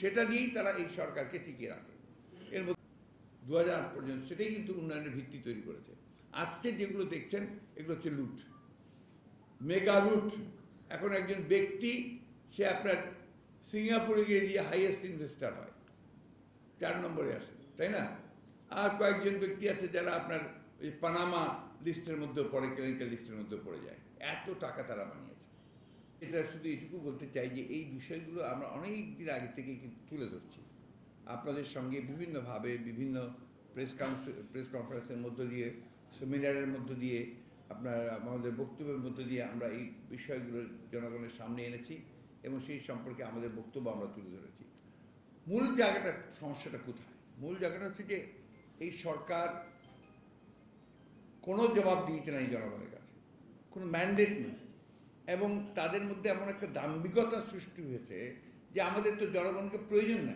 সেটা দিয়েই তারা এই সরকারকে টিকিয়ে রাখে। এর মধ্যে দু পর্যন্ত সেটাই কিন্তু উন্নয়নের ভিত্তি তৈরি করেছে। আজকে যেগুলো দেখছেন, এগুলো হচ্ছে লুট। মেগা লুট। এখন একজন ব্যক্তি, সে আপনার সিঙ্গাপুরে গিয়ে দিয়ে হাইয়েস্ট ইনভেস্টার হয়, চার নম্বরে আসে, তাই না? আর কয়েকজন ব্যক্তি আছে যারা আপনার ওই পানামা লিস্টের মধ্যেও পড়ে ক্লিনিক্যাল লিস্টের মধ্যেও পড়ে যায়। এত টাকা তারা বানিয়েছে। এটা শুধু এটুকু বলতে চাই যে এই বিষয়গুলো আমরা অনেক দিন আগে থেকেই কিন্তু তুলে ধরছি। আপনাদের সঙ্গে বিভিন্নভাবে বিভিন্ন প্রেস প্রেস কনফারেন্সের মধ্য দিয়ে সেমিনারের মধ্য দিয়ে, আপনার, আমাদের বক্তব্যের মধ্য দিয়ে আমরা এই বিষয়গুলো জনগণের সামনে এনেছি এবং সেই সম্পর্কে আমাদের বক্তব্য আমরা তুলে ধরেছি। মূল জায়গাটা, সমস্যাটা কোথায়? মূল জায়গাটা হচ্ছে যে এই সরকার কোনো জবাব দিয়েছে না এই জনগণের কাছে। কোনো ম্যান্ডেট নেই। এবং তাদের মধ্যে এমন একটা দাম্ভিকতা সৃষ্টি হয়েছে যে আমাদের তো জনগণকে প্রয়োজন নাই।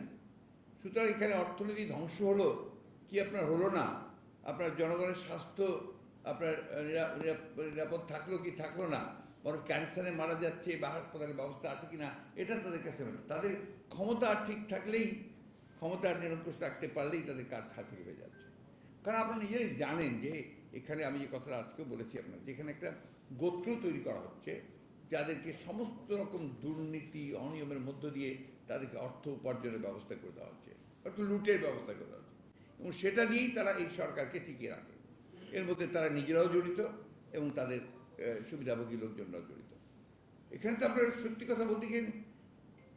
সুতরাং এখানে অর্থনীতি ধ্বংস হলো, কি আপনার হলো না? আপনার জনগণের স্বাস্থ্য, আপনার নিরা- নিরা- নিরাপদ থাকল কি থাকল না? বরং ক্যান্সারে মারা যাচ্ছে, বা হাসপাতালের ব্যবস্থা আছে কি না এটা তাদের কাছে। তাদের ক্ষমতা ঠিক থাকলেই, ক্ষমতা নিরঙ্কুশ রাখতে পারলেই তাদের কাজ হাসিল হয়ে যাচ্ছে। কারণ আপনারা নিজেরাই জানেন যে এখানে আমি যে কথাটা আজকেও বলেছি আপনার যেখানে একটা গোত্র তৈরি করা হচ্ছে, যাদেরকে সমস্ত রকম দুর্নীতি, অনিয়মের মধ্য দিয়ে তাদেরকে অর্থ উপার্জনের ব্যবস্থা করে দেওয়া হচ্ছে অর্থ লুটের ব্যবস্থা করে দেওয়া হচ্ছে। এবং সেটা দিয়েই তারা এই সরকারকে টিকিয়ে রাখে। এর মধ্যে তারা নিজেরাও জড়িত এবং তাদের সুবিধাভোগী লোকজনরাও জড়িত। এখানে তো আপনার সত্যি কথা বলতে গিয়ে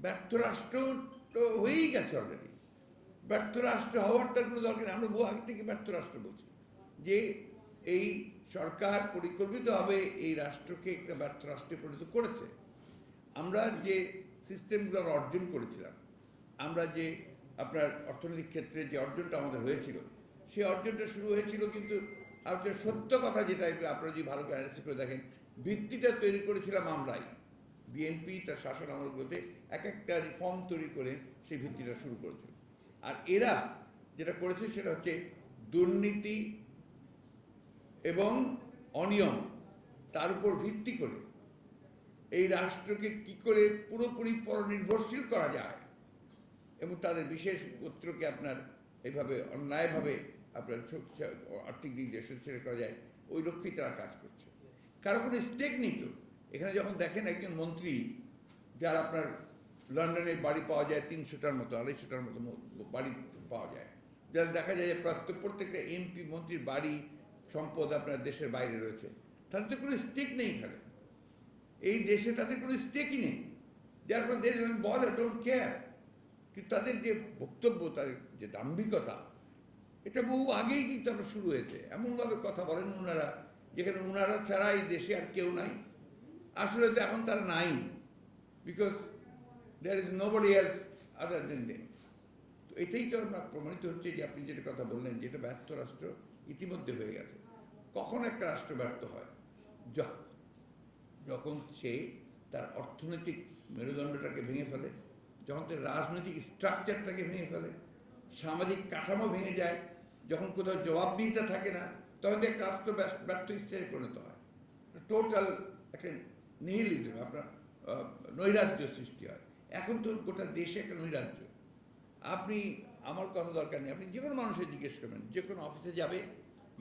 ব্যর্থ রাষ্ট্র তো হয়েই গেছে অলরেডি ব্যর্থ রাষ্ট্র হওয়ার তার কোনো দরকার। আমরা বহু আগে থেকে ব্যর্থ রাষ্ট্র বলছি যে এই সরকার পরিকল্পিতভাবে এই রাষ্ট্রকে একটা ব্যর্থ রাষ্ট্রে পরিণত করেছে। আমরা যে সিস্টেমগুলো অর্জন করেছিলাম, আমরা যে আপনার অর্থনৈতিক ক্ষেত্রে যে অর্জনটা আমাদের হয়েছিল, সেই অর্জনটা শুরু হয়েছিল কিন্তু আপনার সত্য কথা যেটা আপনারা যদি ভালো করে করে দেখেন, ভিত্তিটা তৈরি করেছিলাম আমরাই। বিএনপি তার শাসন আমলগুলোতে এক একটা রিফর্ম তৈরি করে সেই ভিত্তিটা শুরু করেছিল। আর এরা যেটা করেছে সেটা হচ্ছে দুর্নীতি এবং অনিয়ম, তার উপর ভিত্তি করে এই রাষ্ট্রকে কি করে পুরোপুরি পরনির্ভরশীল করা যায় এবং তাদের বিশেষ গোত্রকে আপনার এইভাবে অন্যায়ভাবে আপনার আর্থিক দিক দিয়ে শক্তিশালী করা যায়, ওই লক্ষ্যেই তারা কাজ করছে। কারও কোনো স্টেক নেই তো। এখানে যখন দেখেন একজন মন্ত্রী যার আপনার লন্ডনে বাড়ি পাওয়া যায় তিনশোটার মতো, আড়াইশোটার মতো বাড়ি পাওয়া যায়। যারা দেখা যায় যে প্রত্যেক প্রত্যেকটা এমপি মন্ত্রীর বাড়ি সম্পদ আপনার দেশের বাইরে রয়েছে তাদের তো কোনো স্টেক নেই এখানে। এই দেশে তাদের কোনো স্টেকই নেই। যার ফলে দেশ বল ডোন্ট কেয়ার কিন্তু তাদের যে বক্তব্য, তাদের যে দাম্ভিকতা, এটা বহু আগেই কিন্তু আমরা শুরু হয়েছে। এমনভাবে কথা বলেন ওনারা, যেখানে ওনারা ছাড়া এই দেশে আর কেউ নাই। আসলে তো এখন তারা নাই because there is nobody else other than তো এটাই তো আমরা প্রমাণিত হচ্ছে যে আপনি যেটা কথা বললেন, যে এটা ব্যর্থ রাষ্ট্র ইতিমধ্যে হয়ে গেছে। কখন একটা রাষ্ট্র ব্যর্থ হয়? যখন সে তার অর্থনৈতিক মেরুদণ্ডটাকে ভেঙে ফেলে, যখন তার রাজনৈতিক স্ট্রাকচারটাকে ভেঙে ফেলে, সামাজিক কাঠামো ভেঙে যায়, যখন কোথাও জবাবদিহিতা থাকে না, তখন একটা রাষ্ট্র ব্যর্থ স্টেজে পরিণত হয়। টোটাল একটা নিহিলিজম আপনার নৈরাজ্য সৃষ্টি হয়। এখন তো গোটা দেশে একটা নৈরাজ্য। আপনি, আমার কথা দরকার নেই। আপনি যে কোনো মানুষের জিজ্ঞেস করবেন, যে কোনো অফিসে যাবে,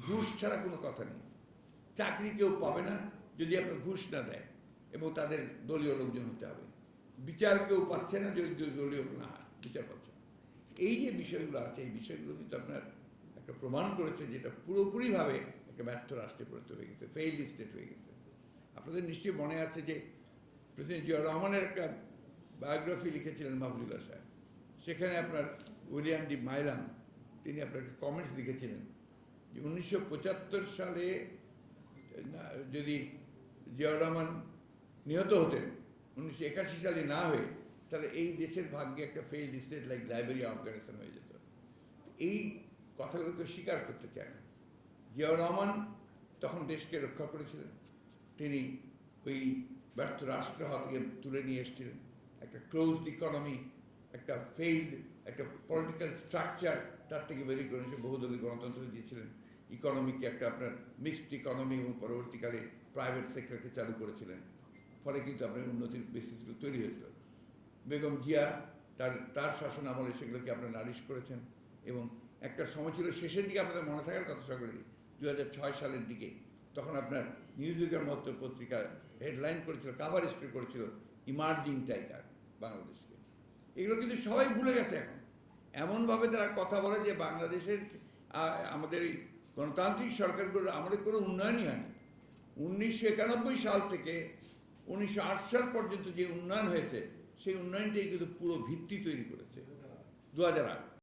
ঘুষ ছাড়া কোনো কথা নেই। চাকরি কেউ পাবে না যদি আপনার ঘুষ না দেয় এবং তাদের দলীয় লোকজন হতে হবে। বিচার কেউ পাচ্ছে না যদি দলীয় না বিচার পাচ্ছে না। এই যে বিষয়গুলো আছে, এই বিষয়গুলো কিন্তু আপনার একটা প্রমাণ করেছে যেটা পুরোপুরিভাবে একটা ব্যর্থ রাষ্ট্রে পরিণত হয়ে গেছে ফেইল্ড স্টেট হয়ে গেছে। আপনাদের নিশ্চয়ই মনে আছে যে প্রেসিডেন্ট জিয়া রহমানের একটা বায়োগ্রাফি লিখেছিলেন মাহবুবুল্লাহ সাহেব। সেখানে আপনার উইলিয়াম ডি মাইলাম, তিনি আপনার কমেন্টস লিখেছিলেন যে উনিশশো পঁচাত্তর সালে যদি জিয়াউর রহমান নিহত হতেন, উনিশশো একাশি সালে না হয়ে, তাহলে এই দেশের ভাগ্যে একটা failed state like Liberia Afghanistan হয়ে যেত। এই কথাগুলোকে স্বীকার করতে চায় না। জিয়াউর রহমান তখন দেশকে রক্ষা করেছিলেন। তিনি ওই ব্যর্থ রাষ্ট্র হওয়া তুলে নিয়ে এসেছিলেন। একটা ক্লোজড ইকোনমি একটা ফেইল্ড একটা পলিটিক্যাল স্ট্রাকচার তার থেকে বেরিয়ে করে এসে বহুদলীয় গণতন্ত্র দিয়েছিলেন। ইকোনমিকে একটা আপনার মিক্সড ইকোনমি এবং পরবর্তীকালে প্রাইভেট সেক্টরকে চালু করেছিলেন। ফলে কিন্তু আপনার উন্নতির বেসিসগুলো তৈরি হয়েছিল। বেগম জিয়া তার তার শাসন আমলে সেগুলোকে আপনার নারিশ করেছেন এবং একটা সময় ছিল শেষের দিকে আপনাদের মনে থাকার কথা সকলেরই। দু সালের দিকে তখন আপনার নিউজুকের মতো পত্রিকা হেডলাইন করেছিল কাভার স্টোরি করেছিল ইমার্জিং টাইগার বাংলাদেশকে। এগুলো কিন্তু সবাই ভুলে গেছে এখন। এমনভাবে তারা কথা বলে যে বাংলাদেশের আমাদের এই গণতান্ত্রিক সরকারগুলোর আমাদের কোনো উন্নয়নই হয়নি। উনিশশো একানব্বই সাল থেকে উনিশশো আট সাল পর্যন্ত যে উন্নয়ন হয়েছে, সেই উন্নয়নটাই কিন্তু পুরো ভিত্তি তৈরি করেছে। দু হাজার আট।